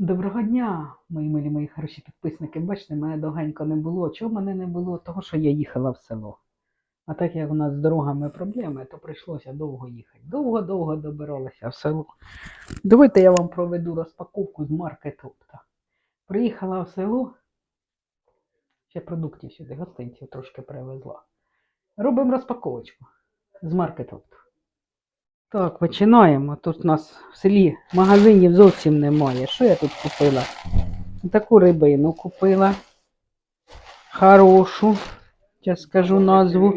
Доброго дня, мої милі, мої хороші підписники. Бачите, мене довгенько не було. Чого мене не було? Того, що я їхала в село. А так як у нас з дорогами проблеми, то прийшлося довго їхати. Довго-довго добиралася в село. Давайте я вам проведу розпаковку з маркетопта. Приїхала в село. Ще продуктів сюди, гостинців трошки привезла. Робимо розпаковочку з маркетопту. Так, починаємо. Тут у нас в селі магазинів зовсім немає. Що я тут купила? Таку рибину купила. Хорошу. Зараз скажу назву.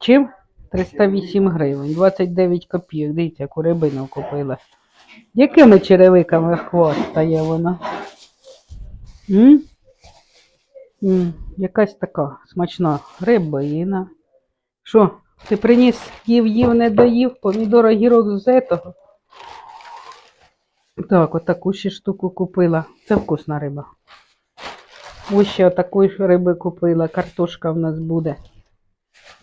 Чим? 308 гривень, 29 копійок. Дивіться, яку рибину купила. Якими черевиками хвостає вона? М? М, Якась така смачна рибина. Що? Ти приніс, їв, їв, не доїв, помідор, огірок з этого. Так, отаку ще штуку купила. Це вкусна риба. Ось ще отаку ж риби купила. Картошка в нас буде.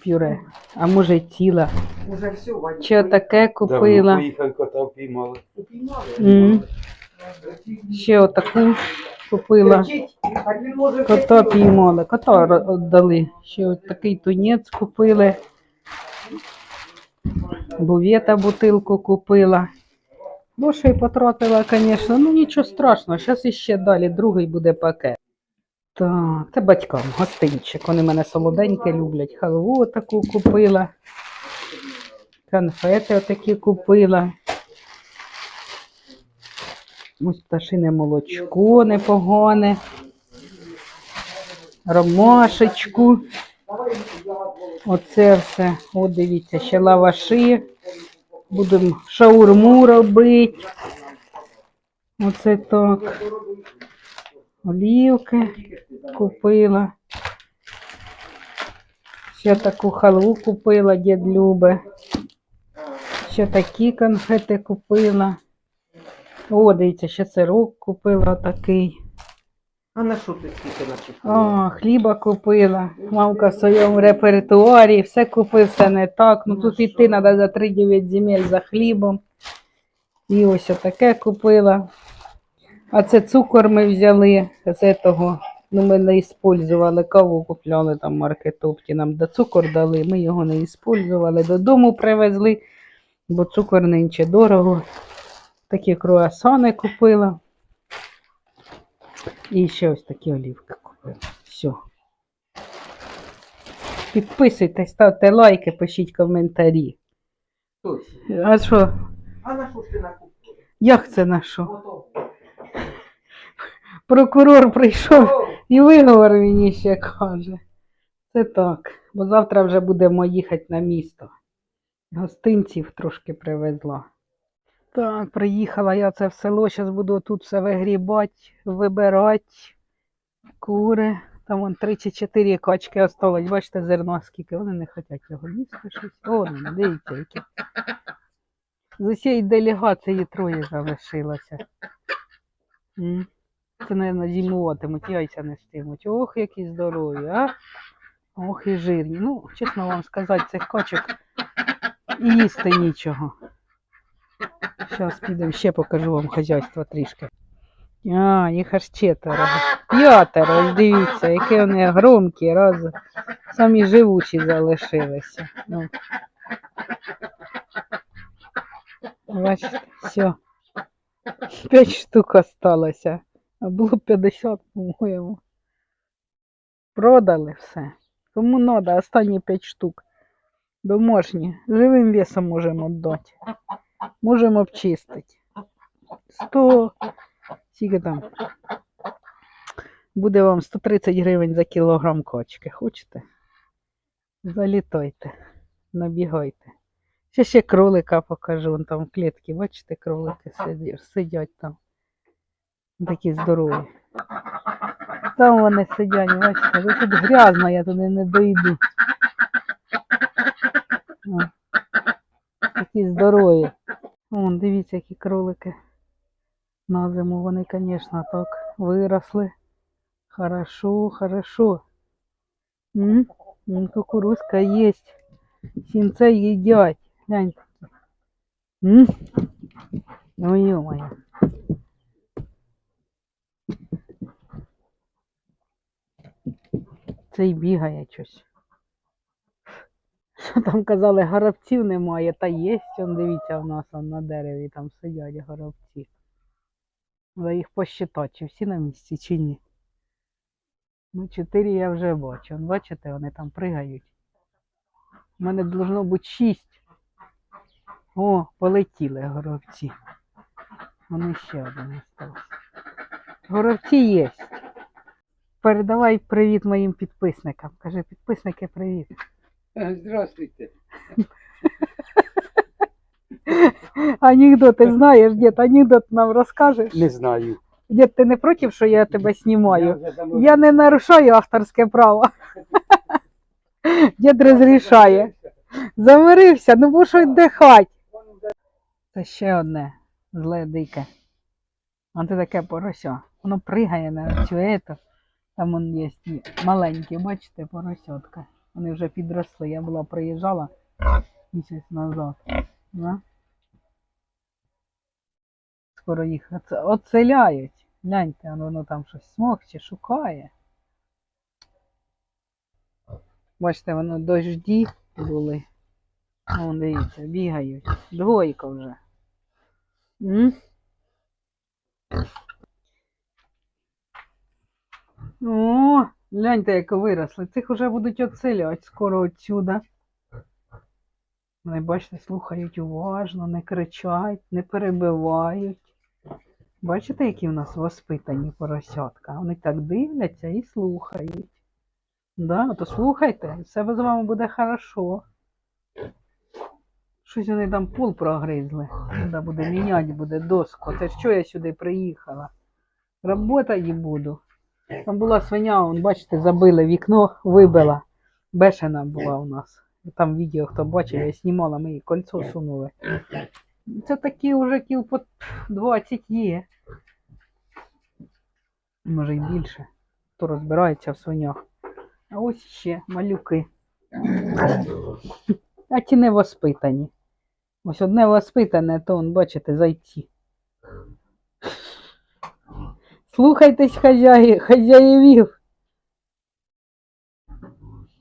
Пюре. А може й ціла. Уже все, Вадик. Ще таке купила. поїхав, кота впіймали. М. Ще отаку купила. Кота піймали. Кота віддали. Ще от такий тунець купили. Бувета бутилку купила. Грошей потратила, звісно. Ну нічого страшного. Зараз іще далі другий буде пакет. Так, це батькам гостинчик. Вони мене солоденьке люблять. Халву таку купила. Конфети отакі купила. Ось пташине молочко непогане. Ромашечку. Оце все. От дивіться, ще лаваші. Будемо шаурму робити. Оце так. Олівки купила. Ще таку халву купила, дід Любе. Ще такі конфети купила. О, дивіться, ще сирок купила такий. А на що ти скільки начепила? О, хліба купила. Мамка в своєму репертуарі, все купив, все не так. Ну тут іти треба за 3-9 земель за хлібом. І ось таке купила. А це цукор ми взяли з того. Ну, ми не использували, каву купляли там маркетопті, нам до цукор дали, ми його не использували, додому привезли, бо цукор нинче дорого. Такі круасани купила. І ще ось такі олівки купила. Все. Підписуйтесь, ставте лайки, пишіть коментарі. Хтось. А що? А на що ж ти накупила? Як це на що? Прокурор прийшов і виговор мені ще каже. Це так, бо завтра вже будемо їхати на місто. Гостинців трошки привезла. Так, приїхала я це в село, зараз буду тут все вигрібати, вибирати кури. Там вон три чи чотири качки осталось. Бачите, зерно скільки. Вони не хочуть його їсти щось. О, ну, дивіться, які. З усієї делегації троє залишилося. Це, мабуть, зимуватимуть, яйця нестимуть. Ох, які здорові, а? Ох і жирні. Ну, чесно вам сказати, цих качок їсти нічого. Зараз підемо ще покажу вам хазяйство трішки. А, їх аж четверо. П'ятеро, дивіться, які вони громкі, раз. Самі живучі залишилися. Ну. Бачите, все. П'ять штук осталося. А було 50, по-моєму. Продали все. Кому надо, останні 5 штук. Домашні. Живим весом можемо віддати. Можемо обчистити. 100. Скільки там? Буде вам 130 гривень за кілограм кочки. Хочете? Залітайте, набігайте. Ще ще кролика покажу. Вон там в клітці, бачите, кролики сидять, сидять там. Такі здорові. Там вони сидять, бачите, ви тут грязно, я туди не дойду. О, такі здорові. Вон, дивіться, які кролики. На зиму вони, звісно, так виросли. Хорошо, хорошо. М? Кукурузка є. Сінце їдять. Гляньте. М? Ну -мо. Цей бігає щось. Що там казали, горобців немає, та є, он, дивіться, у нас он, на дереві там сидять горобці. Треба їх посчитати, чи всі на місці, чи ні. Ну, чотири я вже бачу. Бачите, вони там пригають. У мене должно бути шість. О, полетіли горобці. Вони ще один остався. Горобці є. Передавай привіт моїм підписникам. Кажи, підписники, привіт. Здравствуйте. Анекдоти знаєш, дід, анекдот нам розкажеш? Не знаю. Дід, ти не проти, що я тебе знімаю? давно- Я не нарушаю авторське право. Дід розрішає. Замирився, ну бо що віддихать. Це ще одне зле дике. А це таке порося. Воно пригає на цю ету. Там вон є маленькі, бачите, поросятка. Вони вже підросли. Я була приїжджала місяць назад. Да? Скоро їх оцеляють. Гляньте, воно там щось смокче, шукає. Бачите, воно дожді були. Вон, дивіться, бігають. Двойка вже. М? О, гляньте, як виросли. Цих вже будуть оцелять скоро отсюда. Вони, бачите, слухають уважно, не кричать, не перебивають. Бачите, які в нас воспитані поросятка? Вони так дивляться і слухають. Да, то слухайте, все з вами буде хорошо. Щось вони там пол прогризли. Треба буде міняти, буде доску. Це що я сюди приїхала? Работати буду. Там була свиня, он, бачите, забили вікно, вибила. Бешена була у нас. Там відео, хто бачив, я знімала, ми їй кольцо сунули. Це такі вже кіл по 20 є. Може й більше. Хто розбирається в свинях. А ось ще малюки. А ті не воспитані. Ось одне воспитане, то он, бачите, зайці. Слухайтесь хазяї, хазяївів.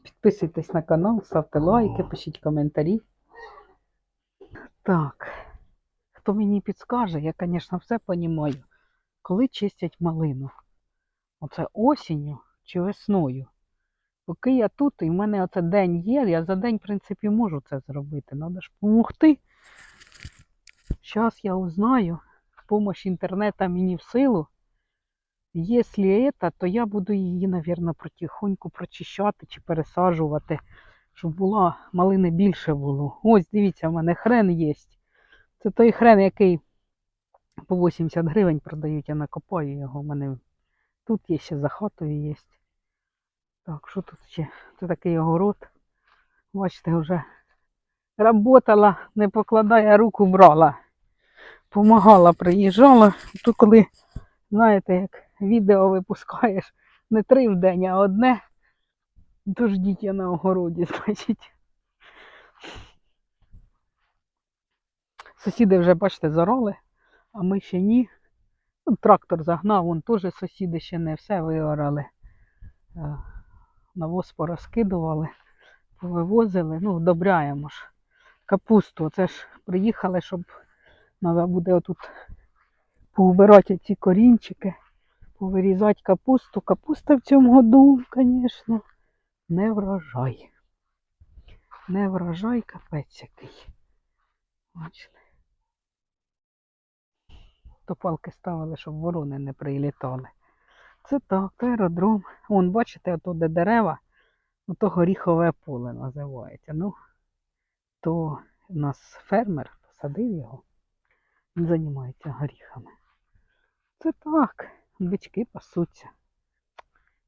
Підписуйтесь на канал, ставте лайки, пишіть коментарі. Так. Хто мені підскаже, я, звісно, все понімаю. Коли чистять малину? Оце осінню чи весною? Поки я тут, і в мене оце день є, я за день, в принципі, можу це зробити. Треба ж допомогти. Зараз я узнаю. Помощь інтернету мені в силу. Якщо это, то я буду її, мабуть, потихоньку прочищати чи пересаджувати, щоб була малини більше було. Ось, дивіться, в мене хрен є. Це той хрен, який по 80 гривень продають, я накопаю його. У мене тут є ще за хатою є. Так, що тут ще? Це такий огород. Бачите, вже работала, не покладає руку брала. Помагала, приїжджала. То коли, знаєте, як відео випускаєш не три в день, а одне, то ждіть я на огороді, значить. Сусіди вже, бачите, зароли, а ми ще ні. Ну, трактор загнав, вон теж сусіди ще не все виорали. Е, Навоз порозкидували, повивозили, ну, вдобряємо ж. Капусту. Це ж приїхали, щоб треба буде отут поубирати ці корінчики, повирізати капусту. Капуста в цьому году, звісно, не врожай. Не врожай капець який. Бачите. То палки ставили, щоб ворони не прилітали. Це так, то аеродром. Вон, бачите, ото де дерева, ото горіхове поле називається. Ну, то у нас фермер посадив його. Він займається горіхами. Це так, бички пасуться.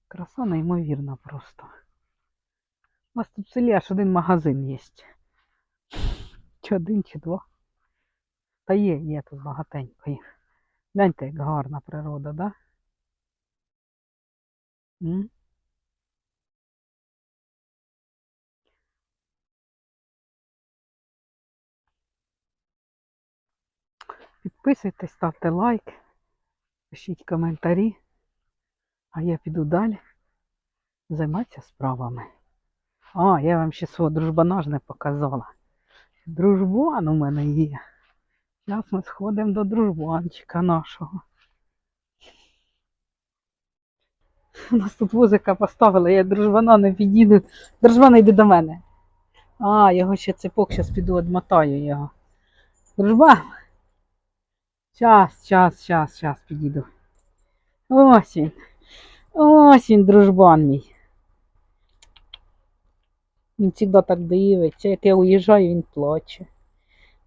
Краса неймовірна просто. У нас тут в селі аж один магазин є. Чи один, чи два. Та є, є тут багатенько їх. Гляньте, як гарна природа, да? М? Підписуйтесь, ставте лайк, пишіть коментарі. А я піду далі займатися справами. А, я вам ще свого дружбана ж не показала. Дружбан у мене є. Зараз ми сходимо до дружбанчика нашого. У нас тут вузика поставили, я дружбана не підійду. Дружбан йди до мене. А, його ще цепок, зараз піду одмотаю його. Дружбан. Час, час, час, час підійду. Ось він. Ось він, дружбан мій. Він завжди так дивиться. Як я уїжджаю, він плаче.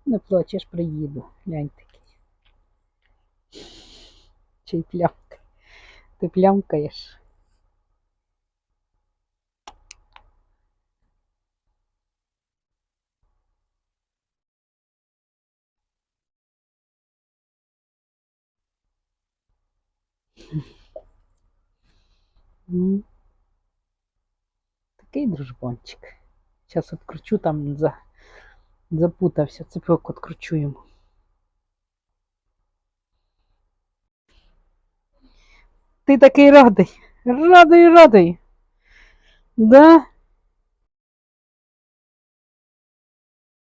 Не плачеш, приїду. Глянь такий. Чи плямка. Ти плямкаєш. М. Такий дружбанчик. Зараз откручу там за... запутався. Цепок відкручу йому. Ти такий радий. Радий, радий. Да?